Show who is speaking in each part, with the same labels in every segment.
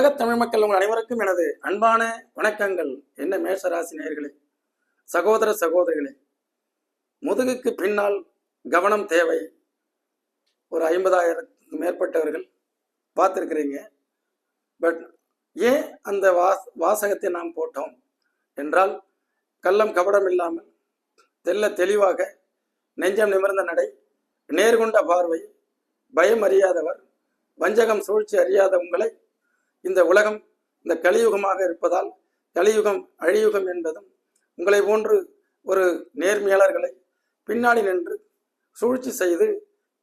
Speaker 1: உலகத் தமிழ் மக்கள் உங்கள் அனைவருக்கும் எனது அன்பான வணக்கங்கள். என்ன மேஷராசி நேர்களே சகோதர சகோதரிகளே முதுகுக்கு பின்னால் கவனம் தேவை. ஒரு ஐம்பதாயிரத்துக்கு மேற்பட்டவர்கள் பார்த்துருக்கிறீங்க. பட் ஏன் அந்த வாஸ் வாசகத்தை நாம் போட்டோம்? என்றால் கள்ளம் கபடம் இல்லாமல் தெல்ல தெளிவாக நெஞ்சம் நிமிர்ந்த நடை நேர்கொண்ட பார்வை பயம் அறியாதவர் வஞ்சகம் சூழ்ச்சி அறியாத உங்களை இந்த உலகம் இந்த கலியுகமாக இருப்பதால் கலியுகம் அழியுகம் என்பதும் உங்களை போன்று ஒரு நேர்மையாளர்களை பின்னாடி நின்று சூழ்ச்சி செய்து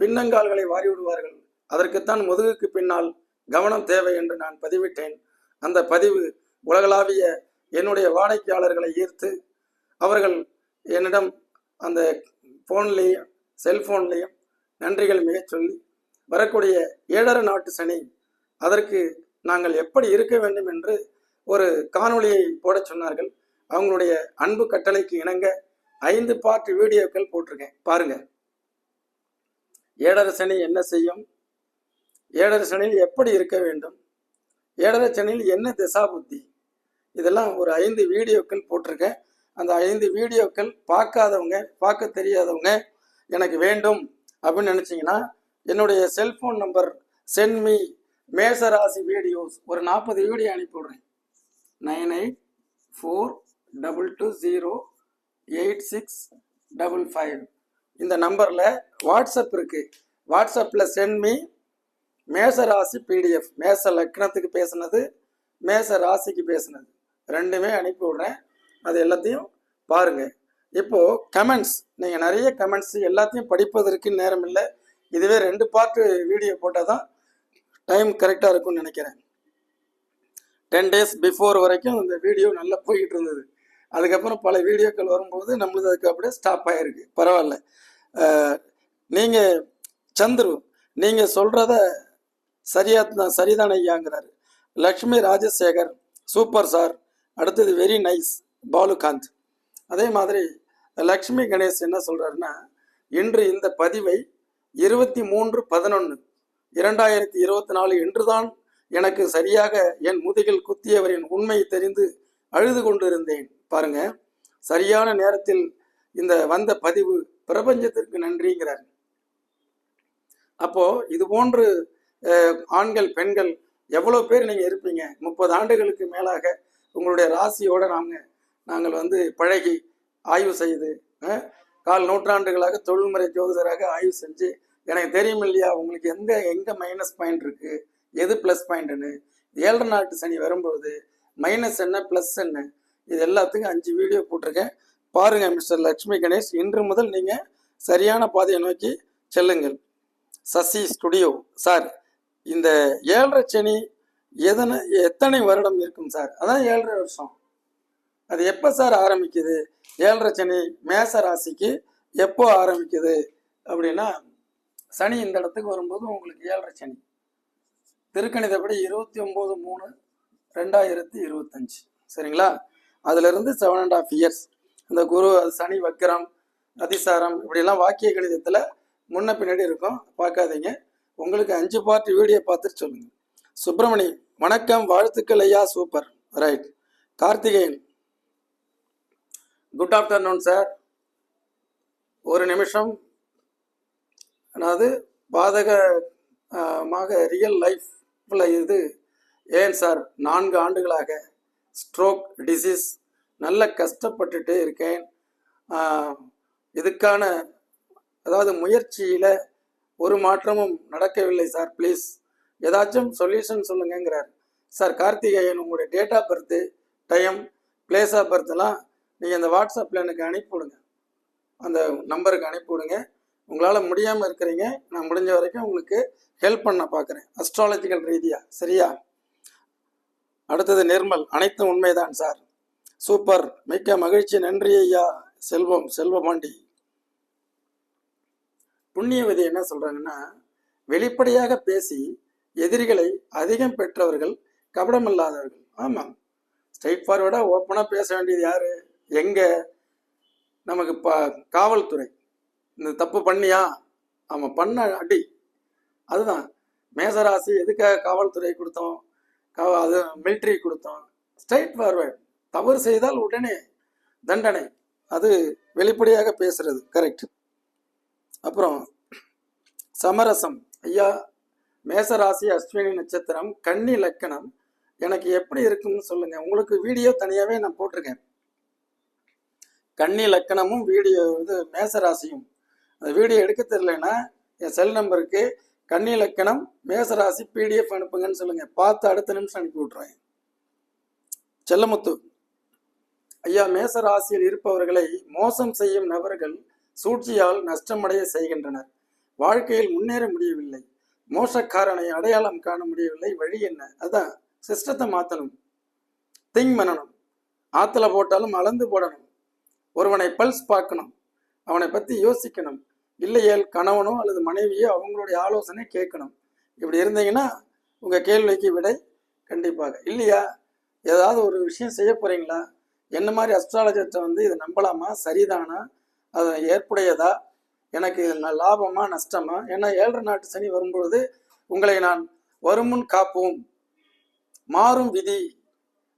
Speaker 1: பின்னங்கால்களை வாரி விடுவார்கள் அதற்குத்தான் முதுகுக்கு பின்னால் கவனம் தேவை என்று நான் பதிவிட்டேன். அந்த பதிவு உலகளாவிய என்னுடைய வாடிக்கையாளர்களை ஈர்த்து அவர்கள் என்னிடம் அந்த ஃபோன்லேயும் செல்ஃபோன்லேயும் நன்றிகள் மிகச் சொல்லி வரக்கூடிய ஏழரை நாட்டு சனி அதற்கு நாங்கள் எப்படி இருக்க வேண்டும் என்று ஒரு காணொளியை போடச் சொன்னார்கள். அவங்களுடைய அன்பு கட்டளைக்கு இணங்க ஐந்து பார்ட் வீடியோக்கள் போட்டிருக்கேன். பாருங்க. ஏழரை சனி என்ன செய்யும்? ஏழரை சனியில் எப்படி இருக்க வேண்டும்? ஏழரை சனியில் என்ன திசா புத்தி இதெல்லாம் ஒரு ஐந்து வீடியோக்கள் போட்டிருக்கேன். அந்த ஐந்து வீடியோக்கள் பார்க்காதவங்க பார்க்க தெரியாதவங்க எனக்கு வேண்டும் அப்படின்னு நினச்சிங்கன்னா என்னுடைய செல்ஃபோன் நம்பர் சென்மி மேசராசி வீடியோஸ். ஒரு நாற்பது வீடியோ அனுப்பி விடுறேன். Nine eight four double two zero eight six double five. இந்த நம்பரில் வாட்ஸ்அப் இருக்குது வாட்ஸ்அப்பில் சென்ட் மீ மேச ராசி பிடிஎஃப். மேச லக்னத்துக்கு பேசுனது மேச ராசிக்கு பேசுனது. ரெண்டுமே அனுப்பி விடுறேன். அது எல்லாத்தையும் பாருங்கள் இப்போது கமெண்ட்ஸ் நீங்கள் நிறைய கமெண்ட்ஸ் எல்லாத்தையும் படிப்பதற்கு நேரம் இல்லை. இதுவே ரெண்டு பார்ட்டு வீடியோ போட்டால் தான் டைம் கரெக்டாக இருக்கும்னு நினைக்கிறேன். டென் டேஸ் பிஃபோர் வரைக்கும் இந்த வீடியோ நல்லா போய்கிட்டு இருந்தது. அதுக்கப்புறம் பல வீடியோக்கள் வரும்போது நம்மளுக்கு அதுக்கு அப்படியே ஸ்டாப் ஆகிருக்கு பரவாயில்ல. நீங்கள் சந்துரு நீங்கள் சொல்கிறத சரியா தான் சரிதான் ஐயாங்கிறாரு. Lakshmi Rajasekar super sir. அடுத்தது வெரி நைஸ் பாலுகாந்த். அதே மாதிரி லக்ஷ்மி கணேஷ் என்ன சொல்கிறாருன்னா இன்று இந்த பதிவை இருபத்தி மூன்று பதினொன்று இரண்டாயிரத்தி இருபத்தி நாலு என்றுதான் எனக்கு சரியாக என் முதுகில் குத்தியவரின் உண்மை தெரிந்து அழுது கொண்டிருந்தேன். பாருங்க சரியான நேரத்தில் இந்த வந்த பதிவு பிரபஞ்சத்திற்கு நன்றிங்கிறார். அப்போ இது போன்று ஆண்கள் பெண்கள் எவ்வளோ பேர் நீங்கள் இருப்பீங்க? முப்பது ஆண்டுகளுக்கு மேலாக உங்களுடைய ராசியோட நாங்கள் நாங்கள் வந்து பழகி ஆய்வு செய்து கால் நூற்றாண்டுகளாக தொழில்முறை ஜோதிடராக ஆய்வு செஞ்சு எனக்கு தெரியும் இல்லையா உங்களுக்கு எந்த எங்க மைனஸ் பாயிண்ட் இருக்கு? எது ப்ளஸ் பாயிண்ட்னு ஏழரை நாட்டு சனி வரும்போது மைனஸ் என்ன ப்ளஸ் என்ன? இது எல்லாத்துக்கும் அஞ்சு வீடியோ போட்டிருக்கேன். பாருங்க மிஸ்டர் லக்ஷ்மி கணேஷ் இன்று முதல் நீங்க சரியான பாதையை நோக்கி செல்லுங்கள். சசி ஸ்டுடியோ சார் இந்த ஏழரை சனி எதனை எத்தனை வருடம் இருக்கும் சார் அதான் ஏழரை வருஷம். அது எப்போ சார் ஆரம்பிக்குது? ஏழரை சனி மேச ராசிக்கு எப்போ ஆரம்பிக்குது? அப்படின்னா சனி இந்த இடத்துக்கு வரும்போது உங்களுக்கு ஏழரை சனி. திருக்கணிதப்படி இருபத்தி ஒம்பது மூணு ரெண்டாயிரத்தி இருபத்தஞ்சு. சரிங்களா? அதுலேருந்து செவன் அண்ட் ஆஃப் இயர்ஸ் இந்த குரு அது சனி வக்கரம் அதிசாரம் இப்படியெல்லாம் வாக்கிய கணிதத்தில் முன்ன பின்னாடி இருக்கும். பார்க்காதீங்க. உங்களுக்கு அஞ்சு பார்ட் வீடியோ பார்த்துட்டு சொல்லுங்கள் சுப்பிரமணி வணக்கம் வாழ்த்துக்கள் ஐயா super. Right Karthikeyan. Good afternoon sir ஒரு நிமிஷம். அதாவது பாதகமாக ரியல் லைஃப்பில் இது ஏன் சார்? நான்கு ஆண்டுகளாக ஸ்ட்ரோக் டிசீஸ் நல்ல கஷ்டப்பட்டுட்டே இருக்கேன். இதுக்கான அதாவது முயற்சியில் ஒரு மாற்றமும் நடக்கவில்லை சார் ப்ளீஸ் ஏதாச்சும் சொல்யூஷன் சொல்லுங்கங்கிறார். சார் கார்த்திகேயன் உங்களுடைய date of birth time place of பர்த்லாம் நீங்கள் அந்த வாட்ஸ்அப்பில் எனக்கு அனுப்பிவிடுங்க. அந்த நம்பருக்கு அனுப்பிவிடுங்க. உங்களால் முடியாமல் இருக்கிறீங்க. நான் முடிஞ்ச வரைக்கும் உங்களுக்கு ஹெல்ப் பண்ண பார்க்குறேன் அஸ்ட்ராலஜிக்கல் ரீதியாக சரியா? அடுத்தது நிர்மல். அனைத்தும் உண்மைதான் சார் சூப்பர் மிக்க மகிழ்ச்சி. நன்றி ஐயா. செல்வம் செல்வபாண்டி புண்ணியவதி என்ன சொல்கிறாங்கன்னா வெளிப்படையாக பேசி எதிரிகளை அதிகம் பெற்றவர்கள் கபடமில்லாதவர்கள் ஆமாம் ஸ்ட்ரைட் ஃபார்வர்டாக ஓப்பனாக பேச வேண்டியது யார்? எங்கே? நமக்கு ப காவல்துறை. இந்த தப்பு பண்ணியா? அவன் பண்ண அடி. அதுதான். மேசராசி எதுக்காக காவல்துறை கொடுத்தோம்? க- அது மிலிட்ரி கொடுத்தோம்? ஸ்ட்ரைட் ஃபார்வர்ட் தவறு செய்தால் உடனே தண்டனை. அது வெளிப்படையாக பேசுறது. கரெக்ட் அப்புறம் சமரசம். ஐயா மேசராசி அஸ்வினி நட்சத்திரம் கன்னி லக்கணம். எனக்கு எப்படி இருக்குன்னு சொல்லுங்க. உங்களுக்கு வீடியோ தனியாவே நான் போட்டிருக்கேன். கன்னி லக்கணமும் வீடியோ இது மேசராசியும். அந்த வீடியோ எடுக்க தெரியலனா என் செல் நம்பருக்கு கன்னி லக்கணம் மேசராசி பிடிஎஃப் அனுப்புங்கன்னு சொல்லுங்க. பார்த்து அடுத்த நிமிஷம் அனுப்பி விட்ருவேன் செல்லமுத்து ஐயா மேச ராசியில் இருப்பவர்களை மோசம் செய்யும் நபர்கள் சூழ்ச்சியால் நஷ்டமடைய செய்கின்றனர். வாழ்க்கையில் முன்னேற முடியவில்லை. மோசக்காரனை அடையாளம் காண முடியவில்லை. வழி என்ன? அதான் சிஸ்டத்தை மாற்றணும் திங் பண்ணணும். ஆற்றுல போட்டாலும் அளந்து போடணும். ஒருவனை பல்ஸ் பார்க்கணும். அவனை பற்றி யோசிக்கணும். இல்லையேல் கணவனோ அல்லது மனைவியோ அவங்களுடைய ஆலோசனை கேட்கணும். இப்படி இருந்தீங்கன்னா உங்க கேள்விக்கு விடை கண்டிப்பாக. இல்லையா? ஏதாவது ஒரு விஷயம் செய்ய போறீங்களா? என்ன மாதிரி அஸ்ட்ராலஜர்கிட்ட வந்து இது நம்பலாமா? சரிதானா? அது ஏற்புடையதா? எனக்கு இது லாபமா நஷ்டமா? ஏன்னா ஏழரை நாட்டு சனி வரும்பொழுது உங்களை நான் வருமுன் காப்போம். மாறும் விதி.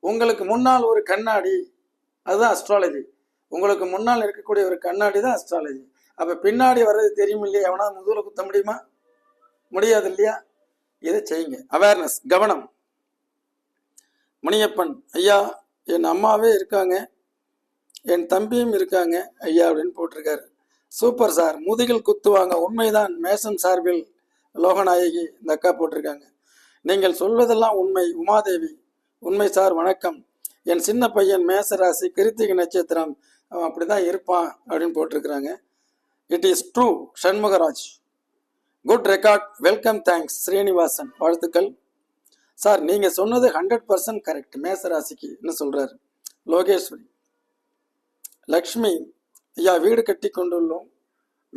Speaker 1: உங்களுக்கு முன்னால் ஒரு கண்ணாடி. அதுதான் அஸ்ட்ராலஜி உங்களுக்கு முன்னால் இருக்கக்கூடிய ஒரு கண்ணாடி தான் அஸ்ட்ராலஜி அப்ப பின்னாடி வர்றது தெரியும் இல்லையா எவனா முதுகுல குத்த முடியுமா? முடியாது இல்லையா இதை செய்யுங்க. அவேர்னஸ் கவனம். முனியப்பன் ஐயா என் அம்மாவே இருக்காங்க. என் தம்பியும் இருக்காங்க. ஐயா அப்படின்னு போட்டிருக்காரு. Super sir. முதுகில் குத்துவாங்க. உண்மைதான். மேசன் சார்பில் லோகநாயகி இந்த அக்கா போட்டிருக்காங்க. நீங்கள் சொல்வதெல்லாம் உண்மை. உமாதேவி உண்மை சார். வணக்கம். என் சின்ன பையன் மேசராசி கிருத்திகை நட்சத்திரம். அவன் அப்படிதான் இருப்பான் அப்படின்னு போட்டிருக்கிறாங்க. It is true Shanmugaraj good record welcome thanks Srinivasan வாழ்த்துக்கள். சார் நீங்கள் சொன்னது ஹண்ட்ரட் பர்சன்ட் கரெக்ட் மேசராசிக்கு என்ன சொல்கிறாரு லோகேஸ்வரி. லக்ஷ்மி ஐயா வீடு கட்டி கொண்டுள்ளோம்.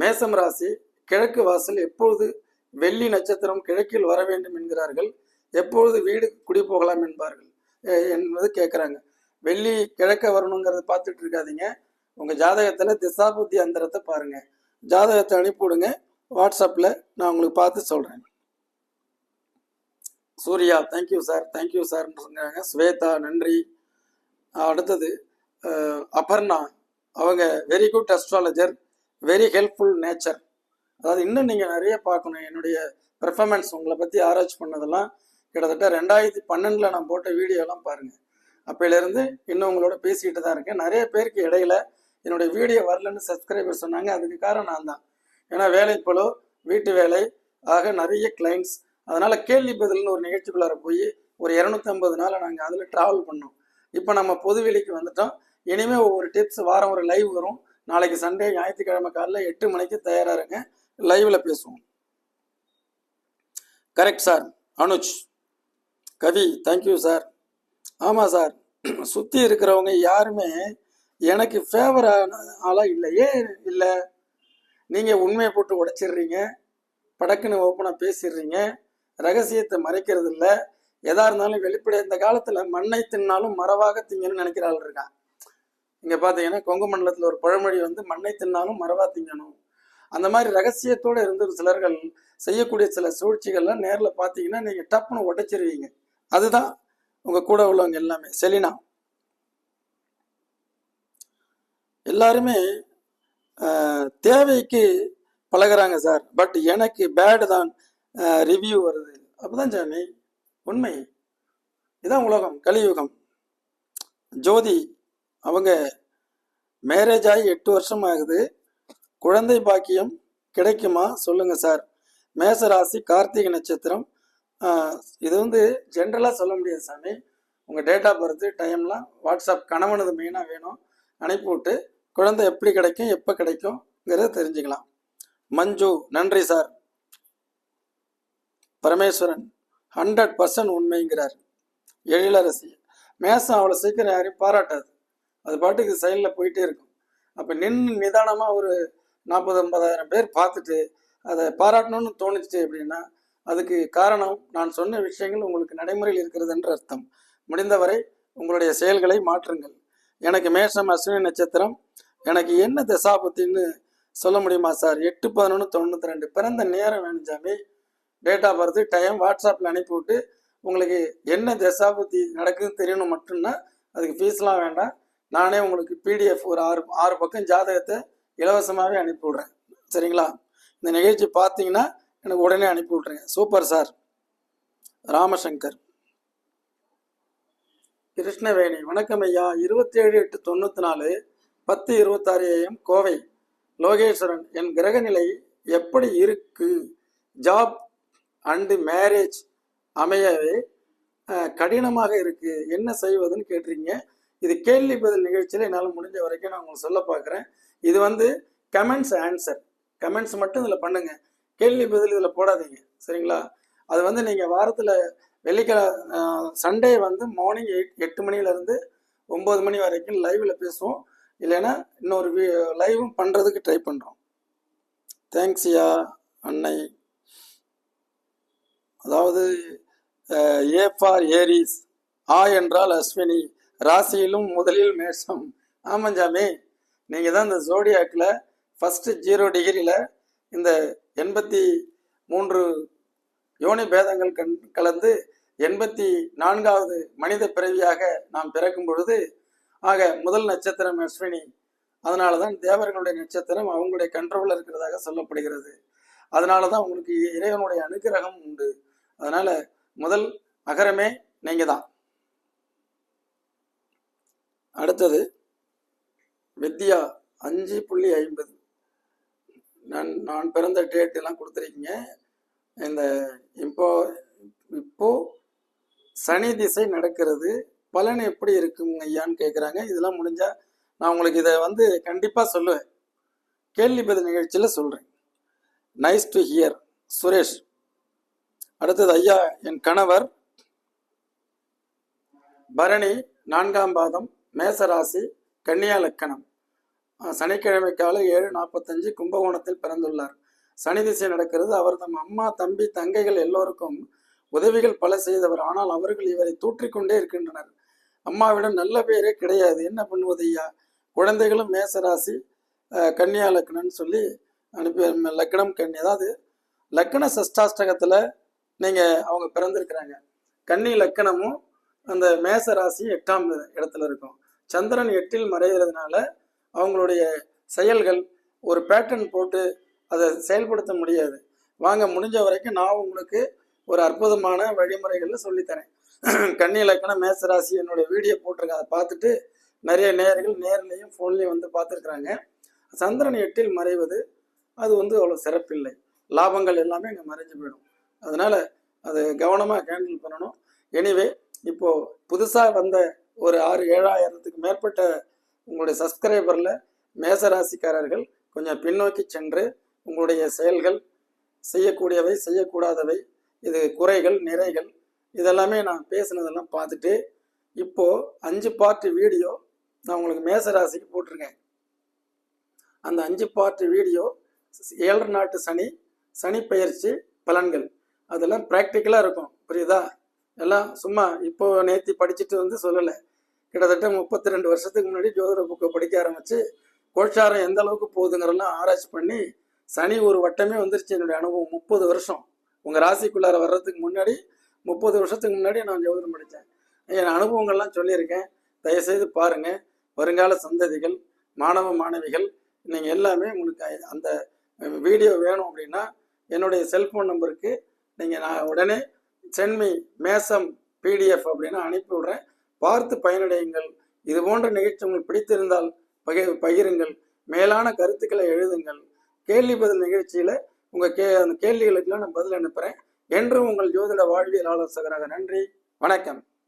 Speaker 1: மேசம் ராசி கிழக்கு வாசல் எப்பொழுது வெள்ளி நட்சத்திரம் கிழக்கில் வர வேண்டும் என்கிறார்கள். எப்பொழுது வீடு குடி போகலாம் என்பார்கள். என்பது கேட்குறாங்க வெள்ளி கிழக்க வரணுங்கிறத பார்த்துட்டு இருக்காதீங்க. உங்கள் ஜாதகத்தில் திசாபுத்தி அந்தரத்தை பாருங்க. ஜாதகத்தை அனுப்பிவிடுங்க. வாட்ஸ்அப்பில் நான் உங்களுக்கு பார்த்து சொல்கிறேன் Surya thank you sir thank you சார்ன்னு சொன்னாங்க ஸ்வேதா நன்றி. அடுத்தது அபர்ணா. அவங்க very good astrologer very helpful nature அதாவது இன்னும் நீங்கள் நிறைய பார்க்கணும். என்னுடைய பெர்ஃபார்மன்ஸ் உங்களை பற்றி ஆராய்ச்சி பண்ணதெல்லாம் கிட்டத்தட்ட ரெண்டாயிரத்தி பன்னெண்டில் நான் போட்ட வீடியோலாம் பாருங்கள் அப்போலேருந்து இன்னும் உங்களோட பேசிக்கிட்டு தான் இருக்கேன். நிறைய பேருக்கு இடையில என்னுடைய வீடியோ வரலன்னு சப்ஸ்கிரைபர் சொன்னாங்க. அதுக்கு காரணம் நான் தான். ஏன்னா வேலைப்பளு வீட்டு வேலை ஆக நிறைய கிளைண்ட்ஸ் அதனால் கேள்வி பதில்னு ஒரு நிகழ்ச்சிக்குள்ளார போய் ஒரு இரநூத்தம்பது நாளை நாங்கள் அதில் ட்ராவல் பண்ணோம். இப்போ நம்ம பொதுவெளிக்கு வந்துட்டோம். இனிமேல் ஒவ்வொரு டிப்ஸ் வாரம் ஒரு லைவ் வரும். நாளைக்கு சண்டே ஞாயிற்றுக்கிழமை காலைல எட்டு மணிக்கு தயாராக இருங்க. லைவில் பேசுவோம். Correct sir Anuj. Kavi thank you sir ஆமாம் சார் சுற்றி இருக்கிறவங்க யாருமே எனக்கு ஃபேவரான ஆளாக இல்லை. ஏன் இல்லை? நீங்கள் உண்மையை போட்டு உடைச்சிடுறீங்க. படக்குன்னு ஓப்பனாக பேசிடுறீங்க. ரகசியத்தை மறைக்கிறது இல்லை. எதா இருந்தாலும் வெளிப்படை இந்த காலத்தில் மண்ணை தின்னாலும் மறவாக திங்கன்னு நினைக்கிற ஆள் இருக்கான் இங்கே பார்த்தீங்கன்னா கொங்கு மண்டலத்தில் ஒரு பழமொழி வந்து மண்ணை தின்னாலும் மரவா திங்கணும். அந்த மாதிரி ரகசியத்தோடு இருந்த சிலர்கள் செய்யக்கூடிய சில சூழ்ச்சிகள்லாம் நேரில் பார்த்தீங்கன்னா நீங்கள் டப்புன்னு உடைச்சிருவீங்க. அதுதான் உங்கள் கூட உள்ளவங்க எல்லாமே. செலினா எல்லாருமே தேவைக்கு பழகுறாங்க சார். பட் எனக்கு பேடு தான் ரிவ்யூ வருது. அப்பதான் சாமி உண்மை. இதான் உலகம் கலியுகம். ஜோதி அவங்க மேரேஜ் ஆகி எட்டு வருஷம் ஆகுது. குழந்தை பாக்கியம் கிடைக்குமா? சொல்லுங்க சார். மேசராசி கார்த்திகை நட்சத்திரம். இது வந்து ஜென்ரலாக சொல்ல முடியாது சாமி. உங்கள் டேட் ஆஃப் பர்த் டைம்லாம் வாட்ஸ்அப் கணவனது மெயினாக வேணும். அனுப்பிவிட்டு குழந்தை எப்படி கிடைக்கும் எப்போ கிடைக்கும்ங்கிறத தெரிஞ்சுக்கலாம். மஞ்சு நன்றி சார். பரமேஸ்வரன் ஹண்ட்ரட் பர்சன்ட் உண்மைங்கிறார். எழிலரசி மேசம் அவ்வளோ சீக்கிரம் யாரையும் பாராட்டாது. அது பாட்டுக்கு சைடில் போயிட்டே இருக்கும். அப்போ நின்று நிதானமாக ஒரு நாற்பது ஐம்பதாயிரம் பேர் பார்த்துட்டு அதை பாராட்டணும்னு தோணுச்சு அப்படின்னா அதுக்கு காரணம் நான் சொன்ன விஷயங்கள் உங்களுக்கு நடைமுறையில் இருக்கிறது என்று அர்த்தம். முடிந்தவரை உங்களுடைய செயல்களை மாற்றுங்கள். எனக்கு மேஷம் அஸ்வினி நட்சத்திரம். எனக்கு என்ன தசாபத்தின்னு சொல்ல முடியுமா சார்? எட்டு பதினொன்று தொண்ணூற்றி ரெண்டு பிறந்த நேரம் வேணும் சாமி. டேட் ஆஃப் பர்த் டைம் வாட்ஸ்அப்பில் அனுப்பிவிட்டு உங்களுக்கு என்ன தசாபத்தி நடக்குதுன்னு தெரியணும் மட்டும்னா அதுக்கு ஃபீஸ்லாம் வேண்டாம். நானே உங்களுக்கு பிடிஎஃப் ஒரு ஆறு ஆறு பக்கம் ஜாதகத்தை இலவசமாகவே அனுப்பி விட்றேன். சரிங்களா? இந்த நிகழ்ச்சி பார்த்தீங்கன்னா எனக்கு உடனே அனுப்பி விட்ருங்க சூப்பர் சார். ராமசங்கர். கிருஷ்ணவேணி. வணக்கம் ஐயா. இருபத்தி ஏழு எட்டு தொண்ணூற்றி நாலு பத்து இருபத்தாறு ஏஎம் கோவை. லோகேஸ்வரன் என் கிரகநிலை எப்படி இருக்கு? ஜாப் அண்டு மேரேஜ் அமையவே கடினமாக இருக்கு. என்ன செய்வதுன்னு கேட்டிருக்கீங்க. இது கேள்வி பதில் நிகழ்ச்சியில் என்னால் முடிஞ்ச வரைக்கும் நான் உங்களுக்கு சொல்ல பார்க்குறேன் இது வந்து கமெண்ட்ஸ் ஆன்சர் கமெண்ட்ஸ் மட்டும் இதில் பண்ணுங்க. கேள்வி பதில் இதில் போடாதீங்க. சரிங்களா? அது வந்து நீங்கள் வாரத்தில் வெள்ளிக்கிழமை சண்டே வந்து மார்னிங் எயிட் எட்டு மணிலேருந்து ஒம்பது மணி வரைக்கும் லைவில் பேசுவோம். இல்லைன்னா இன்னொரு லைவும் பண்ணுறதுக்கு ட்ரை பண்ணுறோம் தேங்க்ஸ்யா அன்னை. அதாவது ஏ ஃபார் ஏரிஸ் ஆ என்றால் அஸ்வினி. ராசியிலும் முதலில் மேஷம். ஆமஞ்சாமே நீங்கள் தான் இந்த ஜோடியாக்கில் ஃபஸ்ட்டு ஜீரோ டிகிரியில் இந்த எண்பத்தி மூன்று யோனி பேதங்கள் கண் கலந்து எண்பத்தி நான்காவது மனித பிறவியாக நாம் பிறக்கும் பொழுது ஆக முதல் நட்சத்திரம் அஸ்வினி. அதனால தான் தேவர்களுடைய நட்சத்திரம் அவங்களுடைய கண்ட்ரோலில் இருக்கிறதாக சொல்லப்படுகிறது. அதனால தான் உங்களுக்கு இறைவனுடைய அனுகிரகம் உண்டு. அதனால முதல் அகரமே நீங்க தான் அடுத்தது வித்யா அஞ்சு புள்ளி ஐம்பது. நான் நான் பிறந்த டேட் எல்லாம் கொடுத்துருக்கீங்க. இந்த இப்போ இப்போ சனி திசை நடக்கிறது. பலன் எப்படி இருக்குங்க ஐயான்னு கேட்குறாங்க இதெல்லாம் முடிஞ்சா நான் உங்களுக்கு இதை வந்து கண்டிப்பாக சொல்லுவேன். கேள்வி பதில் நிகழ்ச்சியில் சொல்கிறேன் நைஸ் டு ஹியர் சுரேஷ் அடுத்தது ஐயா என் கணவர். பரணி நான்காம் பாதம் மேசராசி கன்னியா லக்கணம். சனிக்கிழமை காலை ஏழு நாற்பத்தஞ்சு கும்பகோணத்தில் பிறந்துள்ளார். சனி திசை நடக்கிறது. அவர் தம் அம்மா தம்பி தங்கைகள் எல்லோருக்கும் உதவிகள் பல செய்தவர். ஆனால் அவர்கள் இவரை தூற்றிக்கொண்டே இருக்கின்றனர். அம்மாவிடம் நல்ல பேரே கிடையாது. என்ன பண்ணுவது ஐயா குழந்தைகளும் மேசராசி கன்னியா லக்னம்னு சொல்லி அனுப்பி லக்னம் கன்னி. அதாவது லக்ன சஷ்டாஷ்டகத்தில் நீங்கள் அவங்க பிறந்திருக்கிறாங்க. கன்னி லக்கணமும் அந்த மேச ராசி எட்டாம் இடத்துல இருக்கும். சந்திரன் எட்டில் மறைகிறதுனால அவங்களுடைய செயல்கள் ஒரு பேட்டர்ன் போட்டு அதை செயல்படுத்த முடியாது. வாங்க முடிஞ்ச வரைக்கும் நான் உங்களுக்கு ஒரு அற்புதமான வழிமுறைகளில் சொல்லித்தரேன். கன்னி இலக்கண மேசராசி என்னுடைய வீடியோ போட்டிருக்கேன் அதை பார்த்துட்டு நிறைய நேர்கள் நேர்லையும் ஃபோன்லேயும் வந்து பார்த்துருக்குறாங்க. சந்திரன் எட்டில் மறைவது அது வந்து அவ்வளோ சிறப்பில்லை. லாபங்கள் எல்லாமே அங்கே மறைஞ்சு போயிடும். அதனால் அது கவனமாக ஹேண்டில் பண்ணணும். எனிவே இப்போது புதுசாக வந்த ஒரு ஆறு ஏழாயிரத்துக்கு மேற்பட்ட உங்களுடைய சப்ஸ்கிரைபரில் மேசராசிக்காரர்கள் கொஞ்சம் பின்னோக்கி சென்று உங்களுடைய செயல்கள் செய்யக்கூடியவை செய்யக்கூடாதவை. இது குறைகள் நிறைகள். இதெல்லாமே நான் பேசினதெல்லாம் பார்த்துட்டு இப்போ அஞ்சு பார்ட் வீடியோ நான் உங்களுக்கு மேசராசிக்கு போட்டிருக்கேன். அந்த அஞ்சு பார்ட் வீடியோ ஏழு நாட்டு சனி சனி பயிற்சி பலன்கள். அதெல்லாம் ப்ராக்டிக்கலாக இருக்கும். புரியுதா? எல்லாம் சும்மா இப்போ நேத்தி படிச்சுட்டு வந்து சொல்லலை. கிட்டத்தட்ட முப்பத்தி ரெண்டு வருஷத்துக்கு முன்னாடி ஜோதிட புக்கை படிக்க ஆரம்பிச்சு கோஷாரம் எந்த அளவுக்கு போகுதுங்கிறலாம் ஆராய்ச்சி பண்ணி சனி ஒரு வட்டமே வந்துருச்சு என்னுடைய அனுபவம். முப்பது வருஷம். உங்கள் ராசிக்குள்ளார வர்றதுக்கு முன்னாடி முப்பது வருஷத்துக்கு முன்னாடி நான் ஜோதிடம் படித்தேன். என் அனுபவங்கள்லாம் சொல்லியிருக்கேன். தயவுசெய்து பாருங்கள் வருங்கால சந்ததிகள் மாணவ மாணவிகள் நீங்கள் எல்லாமே உங்களுக்கு அந்த வீடியோ வேணும் அப்படின்னா என்னுடைய செல்ஃபோன் நம்பருக்கு நீங்கள் நான் உடனே சென்மி மேசம் பிடிஎஃப் அப்படின்னு அனுப்பி விடுறேன். பார்த்து பயனடையுங்கள். இது போன்ற நிகழ்ச்சி உங்களுக்கு பிடித்திருந்தால் பகி பகிருங்கள். மேலான கருத்துக்களை எழுதுங்கள். கேள்வி பதில் நிகழ்ச்சியில் உங்கள் கே அந்த கேள்விகளுக்கெல்லாம் நான் பதில் அனுப்புகிறேன் என்றும் உங்கள் ஜோதிட வாழ்வியல் ஆலோசகராக நன்றி. வணக்கம்.